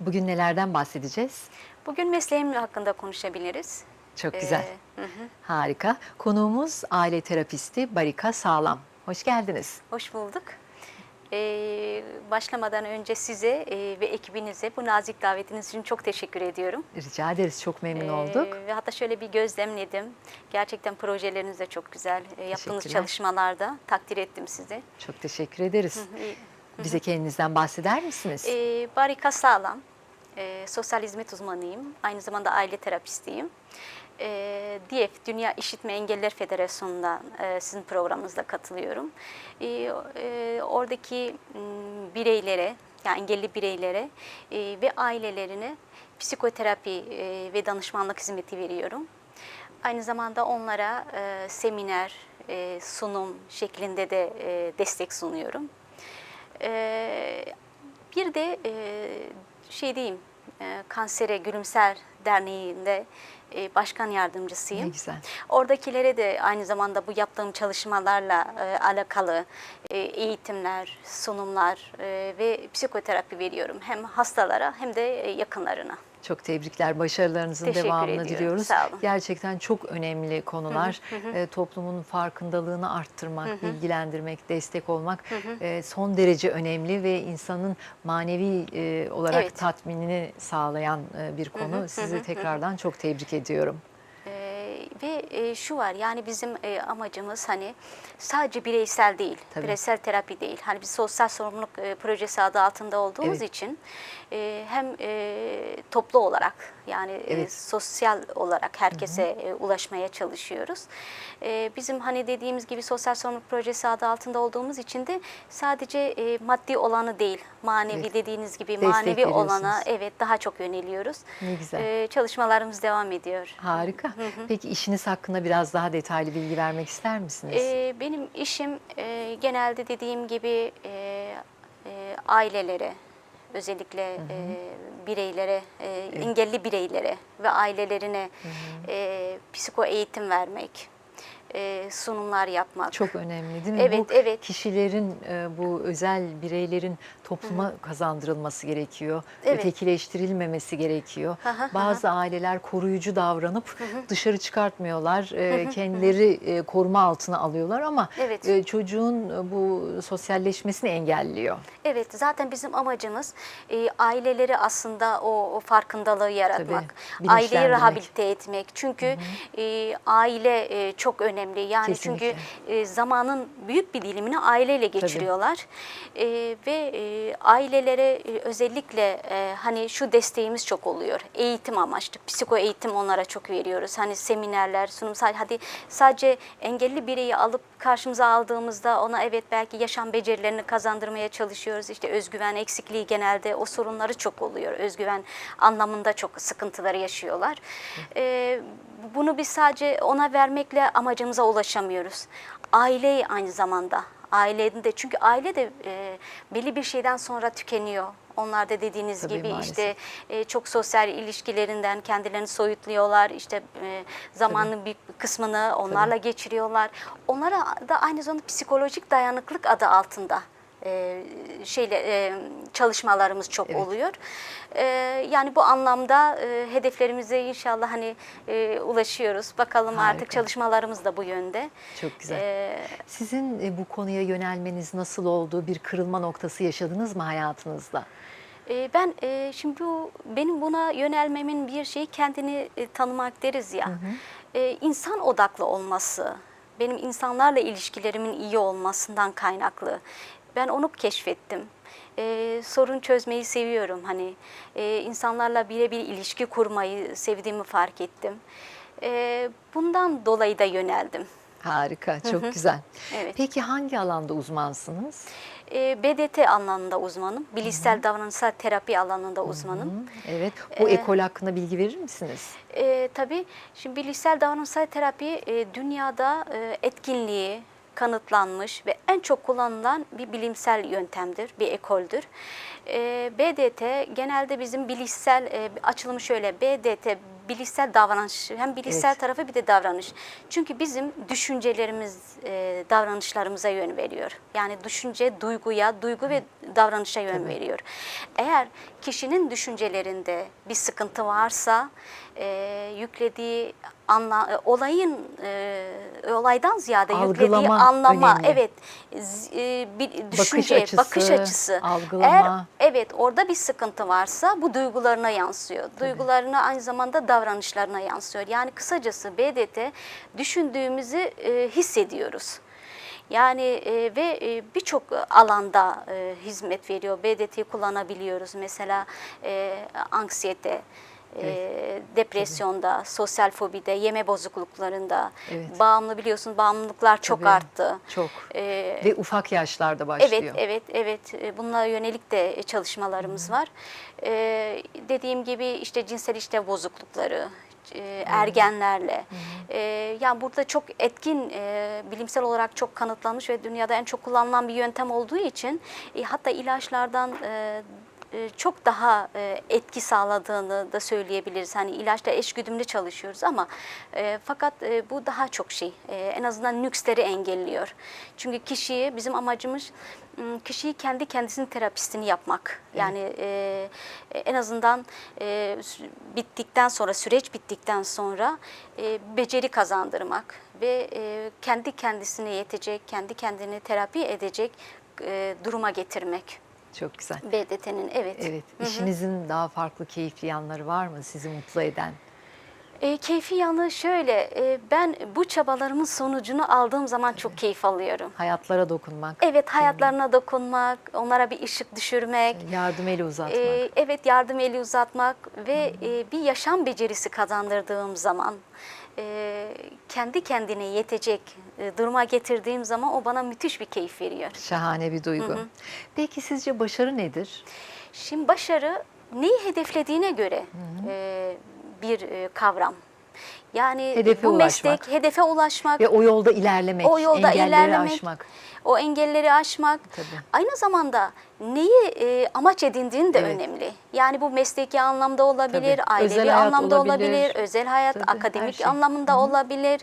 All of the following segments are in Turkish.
Bugün nelerden bahsedeceğiz? Bugün mesleğim hakkında konuşabiliriz. Çok Ee, güzel. hı hı. Harika. Konuğumuz aile terapisti Barika Sağlam. Hoş geldiniz. Hoş bulduk. Ee, başlamadan önce size e, ve ekibinize bu nazik davetiniz için çok teşekkür ediyorum. Rica ederiz. Çok memnun Ee, olduk. Ve hatta şöyle bir gözlemledim. Gerçekten projeleriniz de çok güzel. Ee, yaptığınız çalışmalarda takdir ettim sizi. Çok teşekkür ederiz. Ee, Bize kendinizden bahseder misiniz? Ee, Barika Sağlam, ee, sosyal hizmet uzmanıyım. Aynı zamanda aile terapistiyim. Ee, DİEF, Dünya İşitme Engelliler Federasyonu'ndan e, sizin programınızda katılıyorum. Ee, e, oradaki m, bireylere, yani engelli bireylere e, ve ailelerine psikoterapi e, ve danışmanlık hizmeti veriyorum. Aynı zamanda onlara e, seminer, e, sunum şeklinde de e, destek sunuyorum. Ee, bir de e, şey diyeyim, e, Kansere Gülümser Derneği'nde e, başkan yardımcısıyım. Ne güzel. Oradakilere de aynı zamanda bu yaptığım çalışmalarla e, alakalı e, eğitimler, sunumlar e, ve psikoterapi veriyorum. Hem hastalara hem de yakınlarına. Çok tebrikler. Başarılarınızın Teşekkür devamını ediyorum. diliyoruz. Sağ olun. Gerçekten çok önemli konular. Ee, toplumun farkındalığını arttırmak, bilgilendirmek, destek olmak e, son derece önemli ve insanın manevi e, olarak Evet. tatminini sağlayan e, bir konu. Sizi tekrardan çok tebrik ediyorum. Ve e, şu var yani bizim e, amacımız hani sadece bireysel değil, Tabii. bireysel terapi değil. Hani biz sosyal sorumluluk e, projesi adı altında olduğumuz Evet. için e, hem e, toplu olarak yani e, Evet. sosyal olarak herkese e, ulaşmaya çalışıyoruz. E, bizim hani dediğimiz gibi sosyal sorumluluk projesi adı altında olduğumuz için de sadece e, maddi olanı değil, manevi Evet. dediğiniz gibi Destek manevi olana evet daha çok yöneliyoruz. Ne güzel. E, çalışmalarımız devam ediyor. Harika. Peki işiniz hakkında biraz daha detaylı bilgi vermek ister misiniz? Ee, benim işim e, genelde dediğim gibi e, e, ailelere, özellikle e, bireylere, e, engelli bireylere ve ailelerine e, psiko eğitim vermek, e, sunumlar yapmak. Çok önemli değil mi? Evet, bu evet. kişilerin, e, bu özel bireylerin topluma kazandırılması gerekiyor. Evet. Ötekileştirilmemesi gerekiyor. Hı Bazı aileler koruyucu davranıp dışarı çıkartmıyorlar. e, Kendileri e, koruma altına alıyorlar ama Evet. çocuğun bu sosyalleşmesini engelliyor. Evet, zaten bizim amacımız e, aileleri aslında o, o farkındalığı yaratmak, aileyi bilinçlendirmek. rehabilite etmek. Çünkü e, aile e, çok önemli. Yani Kesinlikle. çünkü e, zamanın büyük bir dilimini aileyle geçiriyorlar E, ve e, ailelere e, özellikle e, hani şu desteğimiz çok oluyor. Eğitim amaçlı, psiko eğitim onlara çok veriyoruz. Hani seminerler, sunum sadece hadi sadece engelli bireyi alıp karşımıza aldığımızda ona evet belki yaşam becerilerini kazandırmaya çalışıyoruz. İşte özgüven eksikliği genelde o sorunları çok oluyor. Özgüven anlamında çok sıkıntıları yaşıyorlar. Ee, bunu biz sadece ona vermekle amacımıza ulaşamıyoruz. Aileyi aynı zamanda ailenin de çünkü aile de e, belli bir şeyden sonra tükeniyor. Onlar da dediğiniz Tabii, gibi maalesef. işte e, çok sosyal ilişkilerinden kendilerini soyutluyorlar. İşte e, zamanın bir kısmını onlarla geçiriyorlar. Onlara da aynı zamanda psikolojik dayanıklık adı altında e, şeyle e, çalışmalarımız çok Evet. oluyor. E, yani bu anlamda e, hedeflerimize inşallah hani e, ulaşıyoruz. Bakalım Harika. artık çalışmalarımız da bu yönde. Çok güzel. E, Sizin e, bu konuya yönelmeniz nasıl oldu? Bir kırılma noktası yaşadınız mı hayatınızda? E, ben e, şimdi bu benim buna yönelmemin bir şeyi kendini tanımak deriz ya. E, insan odaklı olması, benim insanlarla ilişkilerimin iyi olmasından kaynaklı. Ben onu keşfettim. E, sorun çözmeyi seviyorum. Hani e, insanlarla birebir ilişki kurmayı sevdiğimi fark ettim. E, bundan dolayı da yöneldim. Harika, çok güzel. Evet. Peki hangi alanda uzmansınız? E, BDT alanında uzmanım. Bilişsel davranışsal terapi alanında uzmanım. Hı, Evet, bu Ee, ekol hakkında bilgi verir misiniz? E, tabii şimdi bilişsel davranışsal terapi e, dünyada e, etkinliği kanıtlanmış ve en çok kullanılan bir bilimsel yöntemdir, bir ekoldür. E, BDT genelde bizim bilişsel e, açılımı şöyle BDT bilişsel davranış hem bilişsel Evet. tarafı bir de davranış. Çünkü bizim düşüncelerimiz e, davranışlarımıza yön veriyor. Yani düşünce duyguya, duygu ve davranışa yön Tabii. veriyor. Eğer kişinin düşüncelerinde bir sıkıntı varsa e, yüklediği anla, e, olayın e, olaydan ziyade yüklediği Algılama anlama önemli. evet e, bir düşünce açısı, bakış açısı algılama. eğer evet orada bir sıkıntı varsa bu duygularına yansıyor. Duygularına aynı zamanda davranışlarına yansıyor. Yani kısacası BDT düşündüğümüzü e, hissediyoruz. Yani e, ve e, birçok alanda e, hizmet veriyor. BDT'yi kullanabiliyoruz. Mesela e, anksiyete, e, depresyonda, sosyal fobide, yeme bozukluklarında, Evet. bağımlı biliyorsun bağımlılıklar çok Tabii, arttı. Çok. E, Ve ufak yaşlarda başlıyor. Evet, evet, evet. E, Bununla yönelik de çalışmalarımız var. Ee, dediğim gibi işte cinsel işlev bozuklukları, e, ergenlerle. E, yani burada çok etkin, e, bilimsel olarak çok kanıtlanmış ve dünyada en çok kullanılan bir yöntem olduğu için e, hatta ilaçlardan e, çok daha e, etki sağladığını da söyleyebiliriz. Hani ilaçla eşgüdümlü çalışıyoruz ama e, fakat e, bu daha çok şey. E, en azından nüksleri engelliyor. Çünkü kişiyi bizim amacımız kişiyi kendi kendisinin terapistini yapmak. Yani e, en azından e, bittikten sonra süreç bittikten sonra e, beceri kazandırmak ve e, kendi kendisine yetecek, kendi kendini terapi edecek e, duruma getirmek. Çok güzel. BDT'nin evet. Evet. İşinizin daha farklı keyifli yanları var mı sizi mutlu eden? E, keyfi yanı şöyle, e, ben bu çabalarımın sonucunu aldığım zaman çok keyif alıyorum. Hayatlara dokunmak, Evet, hayatlarına dokunmak, onlara bir ışık düşürmek, yardım eli uzatmak. e, evet yardım eli uzatmak ve e, bir yaşam becerisi kazandırdığım zaman, e, kendi kendine yetecek e, duruma getirdiğim zaman o bana müthiş bir keyif veriyor. Şahane bir duygu. Peki sizce başarı nedir? Şimdi başarı neyi hedeflediğine göre e, bir e, kavram. Yani Hedefe bu ulaşmak. meslek hedefe ulaşmak, Ve o yolda ilerlemek, o yolda engelleri ilerlemek, aşmak. o engelleri aşmak. Tabii. Aynı zamanda neyi e, amaç edindiğin de Evet. önemli. Yani bu mesleki anlamda olabilir, Tabii. ailevi Özel anlamda olabilir. olabilir, özel hayat, Tabii, akademik şey. anlamında olabilir.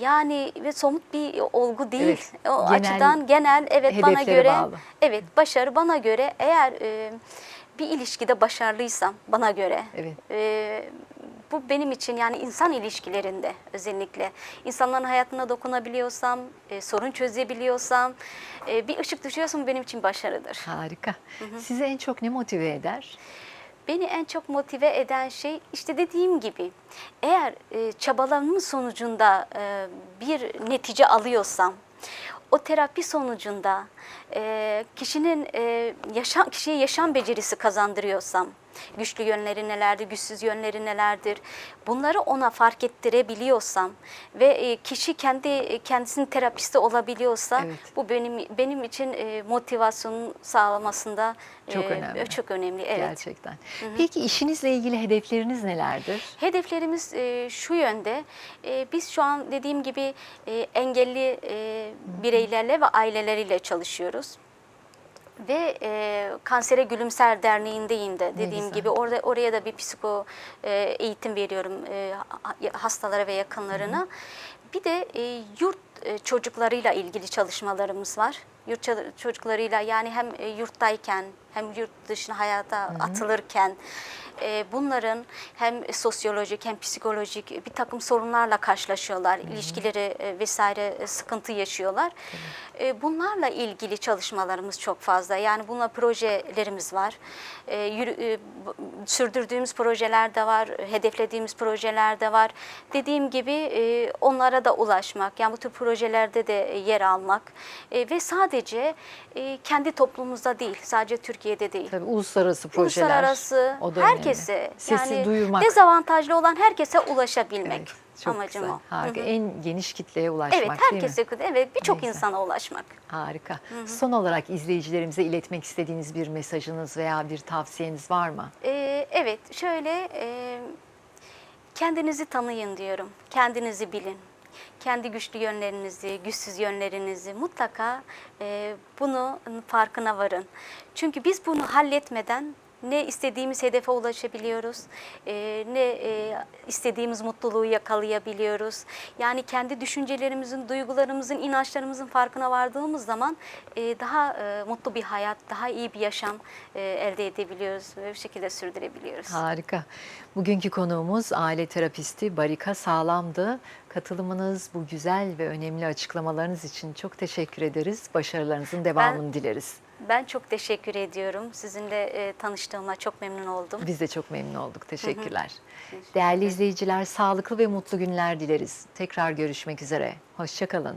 Yani ve somut bir olgu değil. Evet, O genel açıdan genel evet bana göre bağlı. evet başarı bana göre eğer e, bir ilişkide başarılıysam bana göre Evet. e, bu benim için yani insan ilişkilerinde özellikle insanların hayatına dokunabiliyorsam, e, sorun çözebiliyorsam, e, bir ışık düşüyorsam bu benim için başarıdır. Harika. Sizi en çok ne motive eder? Beni en çok motive eden şey işte dediğim gibi eğer e, çabalarımın sonucunda e, bir netice alıyorsam o terapi sonucunda e, kişinin e, yaşam kişiye yaşam becerisi kazandırıyorsam güçlü yönleri nelerdir, güçsüz yönleri nelerdir bunları ona fark ettirebiliyorsam ve e, kişi kendi kendisinin terapisti olabiliyorsa Evet. bu benim benim için e, motivasyonun sağlamasında Çok e, önemli. çok önemli. Evet. Gerçekten. Peki işinizle ilgili hedefleriniz nelerdir? Hedeflerimiz e, şu yönde. E, biz şu an dediğim gibi e, engelli e, bireylerle ve aileleriyle çalışıyoruz. Ve e, Kansere Gülümser Derneği'ndeyim de dediğim güzel. gibi orada oraya da bir psiko e, eğitim veriyorum e, ha- hastalara ve yakınlarına. Bir de e, yurt çocuklarıyla ilgili çalışmalarımız var. Yurt ço- çocuklarıyla yani hem e, yurttayken hem yurt dışına hayata atılırken e, bunların hem sosyolojik hem psikolojik bir takım sorunlarla karşılaşıyorlar. İlişkileri e, vesaire e, sıkıntı yaşıyorlar. E, bunlarla ilgili çalışmalarımız çok fazla. Yani bununla projelerimiz var. E, yürü- e, sürdürdüğümüz projeler de var, hedeflediğimiz projeler de var. Dediğim gibi e, onlara da ulaşmak, yani bu tür projelerde de yer almak e, ve sadece e, kendi toplumumuzda değil, sadece Türkiye'de değil. Tabii uluslararası projeler. Uluslararası o da önemli. herkese Sesi yani duyurmak. dezavantajlı olan herkese ulaşabilmek Evet, çok amacım güzel. o. Harika. Hı hı. En geniş kitleye ulaşmak Evet değil mi? herkese evet birçok insana ulaşmak. Harika. Son olarak izleyicilerimize iletmek istediğiniz bir mesajınız veya bir tavsiyeniz var mı? Ee, evet şöyle e, kendinizi tanıyın diyorum. Kendinizi bilin. Kendi güçlü yönlerinizi, güçsüz yönlerinizi mutlaka e, bunu farkına varın. Çünkü biz bunu halletmeden ne istediğimiz hedefe ulaşabiliyoruz, e, ne e, istediğimiz mutluluğu yakalayabiliyoruz. Yani kendi düşüncelerimizin, duygularımızın, inançlarımızın farkına vardığımız zaman e, daha e, mutlu bir hayat, daha iyi bir yaşam e, elde edebiliyoruz ve bu şekilde sürdürebiliyoruz. Harika. Bugünkü konuğumuz aile terapisti Barika Sağlam'dı. Katılımınız, bu güzel ve önemli açıklamalarınız için çok teşekkür ederiz. Başarılarınızın devamını dileriz. Ben çok teşekkür ediyorum. Sizinle e, tanıştığıma çok memnun oldum. Biz de çok memnun olduk. Teşekkürler. Değerli izleyiciler, sağlıklı ve mutlu günler dileriz. Tekrar görüşmek üzere. Hoşçakalın.